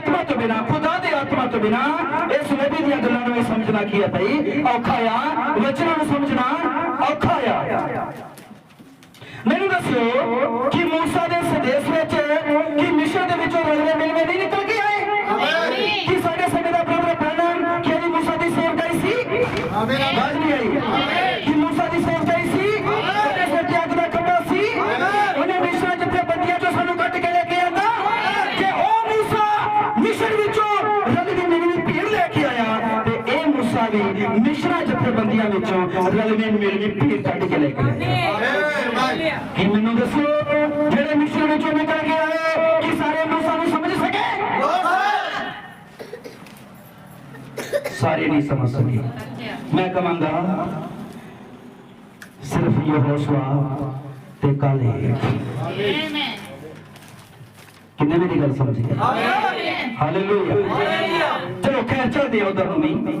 ਆਤਮਾ ਤੋਂ ਬਿਨਾ ਖੁਦਾ ਦੇ ਆਤਮਾ ਤੋਂ ਬਿਨਾ ਇਸ ਨਬੀ ਦੀਆਂ ਗੱਲਾਂ ਨੂੰ ਸਮਝਣਾ ਕੀ ਹੈ ਭਾਈ? ਔਖਾ ਆ। ਵਚਨਾਂ ਨੂੰ ਸਮਝਣਾ ਔਖਾ ਆ। ਮੈਨੂੰ ਦੱਸਿਓ ਕਿ ਮੂਸਾ ਦੇ ਸੰਦੇਸ਼ ਵਿੱਚ ਕਿ ਮਿਸ਼ਨ ਦੇ ਵਿੱਚੋਂ ਰਲਵੇਂ ਮਿਲਵੇਂ ਨਹੀਂ ਨਿਕਲ ਕੇ ਆਏ? ਕਿ ਸਾਡੇ ਸਾਡੇ ਦਾ ਬ੍ਰਦਰ ਬ੍ਰਹਨਮ ਕਿ ਮੂਸਾ ਦੀ ਸੇਵਕਾਈ ਸੀ? ਬਾਜ ਨਹੀਂ ਆਈ। ਕਿ ਮੂਸਾ ਦੀ ਸੇਵਕਾਈ ਸੀ? ਵੀ ਮਿਸ਼ਨਾਂ ਜਿੱਥੇ ਬੰਦੀਆਂ ਵਿੱਚੋਂ ਰਲਵੀਂ ਮਿਲਵੀਂ ਭੀੜ ਕੱਢ ਕੇ ਲੈ ਕੇ ਆਇਆ ਕਿ ਮੈਨੂੰ ਦੱਸੋ ਜਿਹੜੇ ਮਿਸ਼ਨ ਵਿੱਚੋਂ ਨਿਕਲ ਕੇ ਆਏ ਕਿ ਸਾਰੇ ਮੂਸਾ ਨੂੰ ਸਮਝ ਸਕੇ? ਸਾਰੇ ਨਹੀਂ ਸਮਝ ਸਕੇ। ਮੈਂ ਕਹਾਂਗਾ ਸਿਰਫ ਯਹੋਸ਼ua ਤੇ ਕਾਲੇ ਕਿੰਨੇ ਮੇਰੀ ਗੱਲ ਸਮਝ ਗਏ? ਹਾਲੇਲੂਇਆ। ਚਲੋ ਖੈਰ ਚਲਦੇ ਹਾਂ ਉਧਰ ਨੂੰ ਵੀ।